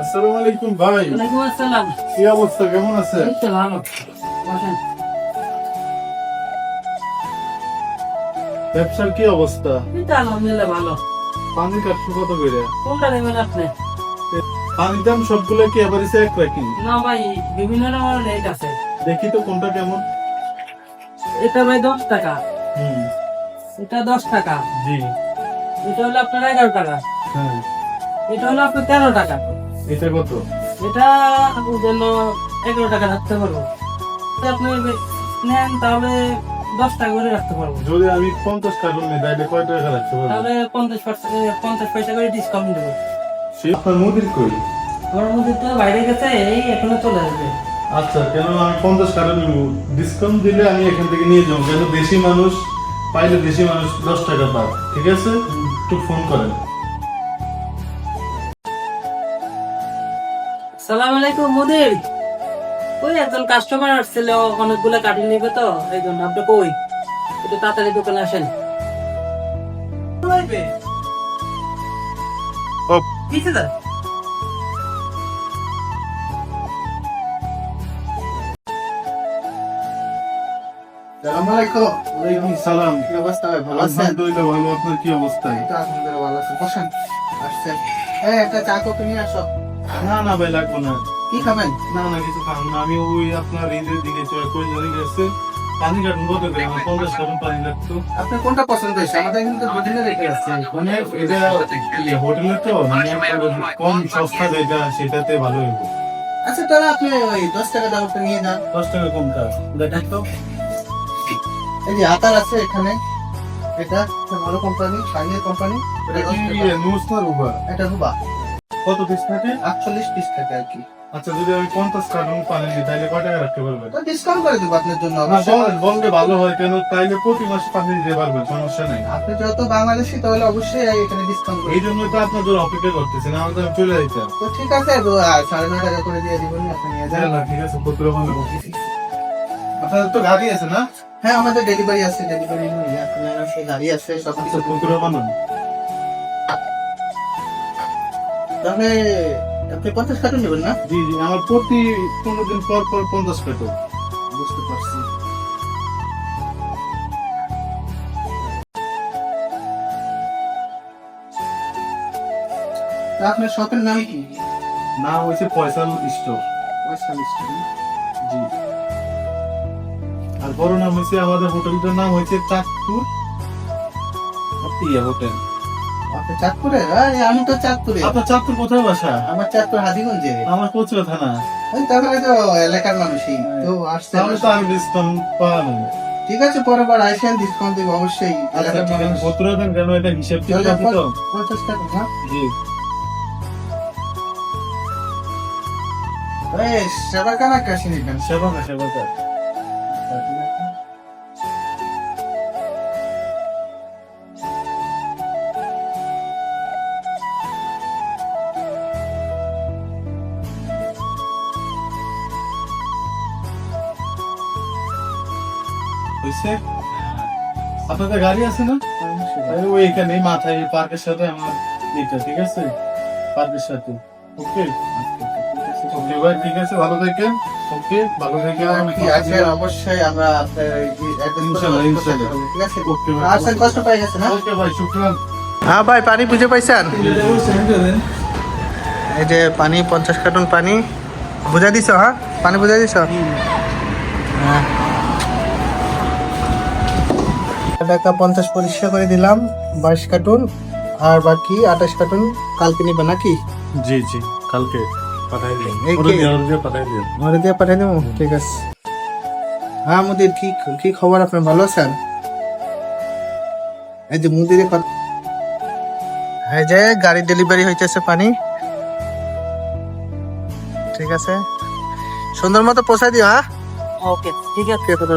আসসালামু আলাইকুম ভাই। ওয়ালাইকুম আসসালাম। কি অবস্থা? কেমন আছে এই তো ভালো। বসেন। ব্যবসার কি অবস্থা? এই তো আলহামদুলিল্লাহ ভালো। পানি কাটছো কত করে? কোনটা নেবেন আপনি? পানির দাম সবগুলো কি এবার এক রাখি না ভাই বিভিন্ন রকমের রেট আছে। দেখি তো কোনটা কেমন। এটা ভাই দশ টাকা। হুম। এটা দশ টাকা। জি। এটা হলো আপনার এগারো টাকা। হ্যাঁ। এটা হলো আপনার তেরো টাকা। এটা কত? এটা আপনার জন্য এগারো টাকা রাখতে পারব। আপনি নেন তাহলে দশ টাকা করে রাখতে পারব। যদি আমি পঞ্চাশ কার্টুন নিই তাহলে কয় টাকা রাখতে পারব? তাহলে পঞ্চাশ পঞ্চাশ পয়সা করে ডিসকাউন্ট দেবো। সে আপনার মুদির কই? আমার মধ্যে তো বাইরে গেছে এই এখনও চলে আসবে। আচ্ছা কেন আমি পঞ্চাশ কার্টুন নিব? ডিসকাউন্ট দিলে আমি এখান থেকে নিয়ে যাব। কেন বেশি মানুষ পাইলে বেশি মানুষ দশ টাকা পায় ঠিক আছে? একটু ফোন করেন। সালাম আলাইকুম মুদির ওই একজন কাস্টমার আসছিল অনেকগুলো কাটি নিবে তো এই জন্য। আপনি কই? একটু তাড়াতাড়ি দোকানে আসেন। সালাম আলাইকুম। ওয়ালাইকুম সালাম। কি অবস্থা ভাই? ভালো আছেন? আলহামদুলিল্লাহ ভালো। আপনার কি অবস্থা? এই তো আলহামদুলিল্লাহ ভালো আছেন। বসেন আসছেন। একটা চা কফি নিয়ে আসো। না না ভাই লাগবো না। কি খাবেন? না না কিছু খাব না। আমি ওই আপনার ঈদের দিকে চলে কই গেছে। পানি কাটুন কত করে? আমার পঞ্চাশ কার্টুন পানি লাগতো। আপনার কোনটা পছন্দ হয়েছে? আমাদের কিন্তু দুদিনে রেখে আছে মানে এটা ইয়ে, হোটেলে তো মানে কম সস্তা যেটা সেটাতে ভালো হইব। আচ্ছা তাহলে আপনি ওই দশ টাকা দামটা নিয়ে যান। দশ টাকা কমটা তো এই যে আতার আছে এখানে। এটা ভালো কোম্পানি সাইনের কোম্পানি এটা ইয়ে, নুস না রুবা এটা রুবা কত পিস থাকে? আটচল্লিশ পিস থাকে আর কি। আচ্ছা যদি আমি পঞ্চাশ কার্টুন পানি দিই তাহলে কয় টাকা রাখতে পারবেন? ডিসকাউন্ট করে দেবো আপনার জন্য না বলেন বললে ভালো হয় কেন? তাইলে প্রতি মাসে পানি দিতে পারবেন সমস্যা নেই। আপনি যত বাংলাদেশি তাহলে অবশ্যই এখানে ডিসকাউন্ট এই জন্যই তো আপনাদের অপেক্ষা করতেছেন আমাদের চলে যাইতাম। তো ঠিক আছে সাড়ে নয় টাকা করে দিয়ে দিবেন আপনি নিয়ে যান। না ঠিক আছে পত্র আপনাদের তো গাড়ি আছে না? হ্যাঁ আমাদের ডেলিভারি আছে ডেলিভারি আপনার গাড়ি আছে সব কিছু আচ্ছা পত্র তাহলে আপনি পঞ্চাশ কার্টুন নেবেন না? জি জি আমার প্রতি পনেরো দিন পর পর পঞ্চাশ কার্টুন। বুঝতে পারছি। আপনার শপের নাম কি? নাম হয়েছে পয়সাল স্টোর। ওয়েস্টার্ন স্টোর জি। আর বড় নাম হয়েছে আমাদের হোটেলটার নাম হয়েছে চাঁদপুর। হোটেল। চাঁদপুরে? আমি তো চাঁদপুরে। আপনার চাঁদপুর কোথায় বাসা? আমার চাঁদপুর হাজিগঞ্জে আমার কচুয়া থানা। তাহলে তো এলাকার মানুষই। তো আসতে তো আমি ডিসকাউন্ট পাবো ঠিক আছে পরে বার আইসেন ডিসকাউন্ট দেবো অবশ্যই আচ্ছা এলাকার ঠিক আছে মানুষ। পত্র দেন কেন? এটা হিসেব তাহলে রাখি তো? পঞ্চাশ টাকা হ্যাঁ? জি। সেবা কানা কাশি নিবেন সেবা না সেবা হয়েছে আপনাদের গাড়ি আছে না? আরে ওই এখানে মাথায় পার্কের সাথে আমার এটা ঠিক আছে? পার্কের সাথে। ওকে? ওকে ভাই ঠিক আছে ভালো ওকে ভালো থাকেন। আমি কি আছে অবশ্যই আমরা আপনার এই address করে ইনশাআল্লাহ, ইনশাআল্লাহ। ঠিক আছে? ওকে ভাই আসেন কষ্ট পাই গেছে না? ওকে ভাই শুক্রান। হ্যাঁ ভাই পানি বুঝে পাইছেন? এই যে পানি পঞ্চাশ কার্টুন পানি। বুঝা দিছ হ্যাঁ? পানি বুঝা দিছ? হ্যাঁ। টাকা পঞ্চাশ পরিষ্কার করে দিলাম বাইশ কার্টুন আর বাকি আঠাশ কার্টুন কালকে নিবে নাকি? জি জি কালকে পাঠাই দিন দিয়ে পাঠাই দেবো? ঠিক আছে। হ্যাঁ মুদির কি কি খবর? আপনার ভালো আছেন? এই যে মুদির এই যে গাড়ি ডেলিভারি হইতেছে পানি। ঠিক আছে। সুন্দর মতো পৌঁছাই দিও হ্যাঁ? ওকে ঠিক আছে। ঠিক আছে